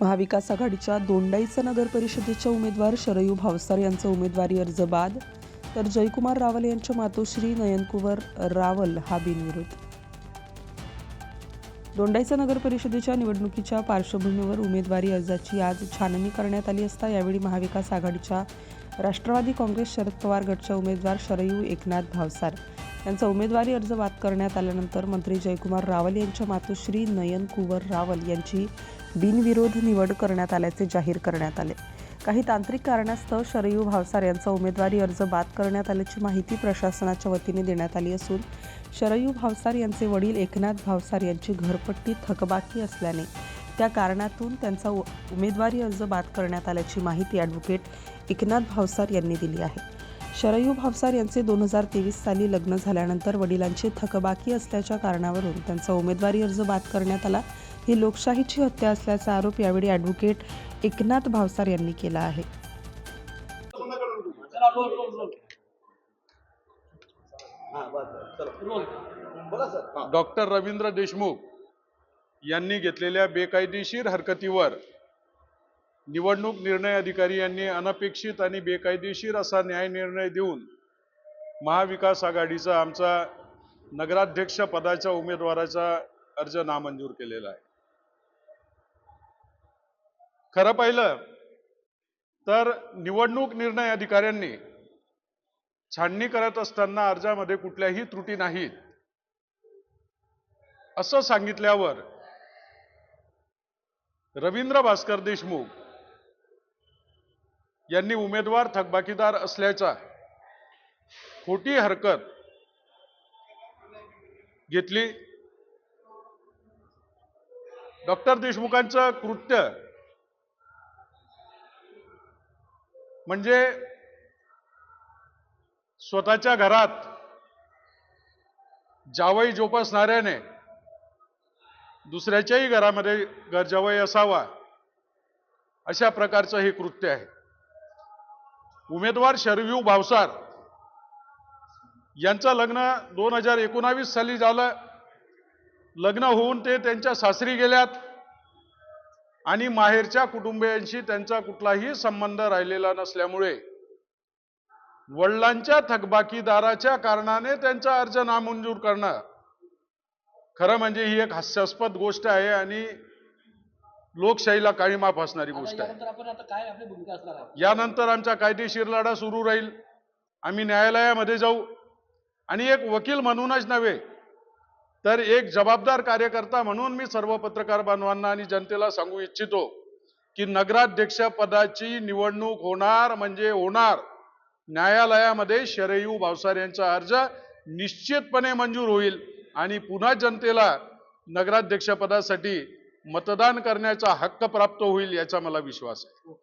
महाविकास आघाडीच्या दोंडाईचा नगर परिषदेच्या उमेदवार शरयू भावसार यांचा उमेदवारी अर्ज बाद. तर जयकुमार रावल यांच्या मातोश्री नयनकुवर रावल हा बिनविरोध. दोंडाईचा नगर परिषदेच्या निवडणुकीच्या पार्श्वभूमीवर उमेदवारी अर्जाची आज छाननी करण्यात आली असता यावेळी महाविकास आघाडीच्या राष्ट्रवादी काँग्रेस शरद पवार गटच्या उमेदवार शरयू एकनाथ भावसार यांचा उमेदवारी अर्ज बाद करण्यात आल्यानंतर मंत्री जयकुमार रावल यांच्या मातोश्री नयन कुवर रावल यांची बिनविरोध निवड करण्यात आल्याचे जाहीर करण्यात आले. काही तांत्रिक कारणास्तव शरयू भावसार यांचा उमेदवारी अर्ज बाद करण्यात आल्याची माहिती प्रशासनाच्या वतीने देण्यात आली असून शरयू भावसार यांचे वडील एकनाथ भावसार यांची घरपट्टी थकबाकी असल्याने त्या कारणातून त्यांचा उ- उमेदवारी अर्ज बाद करण्यात आल्याची माहिती ॲडव्होकेट एकनाथ भावसार यांनी दिली आहे. शरयू भावसार यांचे दोन हजार तेवीस साली लग्न झाल्यानंतर वडिलांची थकबाकी असल्याच्या कारणावरून त्यांचा उमेदवारी अर्ज बाद करण्यात आला. ही लोकशाहीची हत्या असल्याचा आरोप यावेळी ॲडव्होकेट एकनाथ भावसार यांनी केला आहे. डॉक्टर रवींद्र देशमुख यांनी घेतलेल्या बेकायदेशीर हरकतीवर निवडणूक निर्णय अधिकारी यांनी अनपेक्षित आणि बेकायदेशीर असा न्याय निर्णय देऊन महाविकास आघाडीचा आमचा नगराध्यक्ष पदाच्या उमेदवाराचा अर्ज नामंजूर केलेला आहे. खरं पाहिलं तर निवडणूक निर्णय अधिकाऱ्यांनी छाननी करत असताना अर्जामध्ये कुठल्याही त्रुटी नाहीत. असं सांगितल्यावर रवींद्र भास्कर देशमुख यांनी उमेदवार थकबाकीदार असल्याचा खोटी हरकत घेतली. डॉक्टर देशमुखांचं कृत्य म्हणजे स्वतःच्या घरात जावई जोपासणाऱ्याने दुसऱ्याच्याही घरामध्ये घर जावई असावा अशा प्रकारचं हे कृत्य आहे. उमेदवार शरवीव भावसार यांचं लग्न दोन हजार एकोणावीस साली झालं. लग्न होऊन ते त्यांच्या सासरी गेल्यात आणि माहेरच्या कुटुंबियांशी त्यांचा कुठलाही संबंध राहिलेला नसल्यामुळे वडिलांच्या थकबाकीदाराच्या कारणाने त्यांचा अर्ज नामंजूर करणं खरं म्हणजे ही एक हास्यास्पद गोष्ट आहे आणि लोकशाहीला काळीमा फासणारी गोष्ट आहे. यानंतर असणार आमचा कायदेशीर लढा सुरू राहील. आम्ही न्यायालयामध्ये जाऊ. आणि एक वकील म्हणूनच नव्हे तर एक जबाबदार कार्यकर्ता म्हणून मी सर्व पत्रकार बांधवांना आणि जनतेला सांगू इच्छितो की नगराध्यक्ष पदाची निवडणूक होणार म्हणजे होणार. न्यायालयामध्ये शरयू भावसार यांचा अर्ज निश्चितपणे मंजूर होईल. आणि पुन्हा जनतेला नगराध्यक्ष पदासाठी मतदान करण्याचा हक्क प्राप्त होईल याचा मला विश्वास आहे.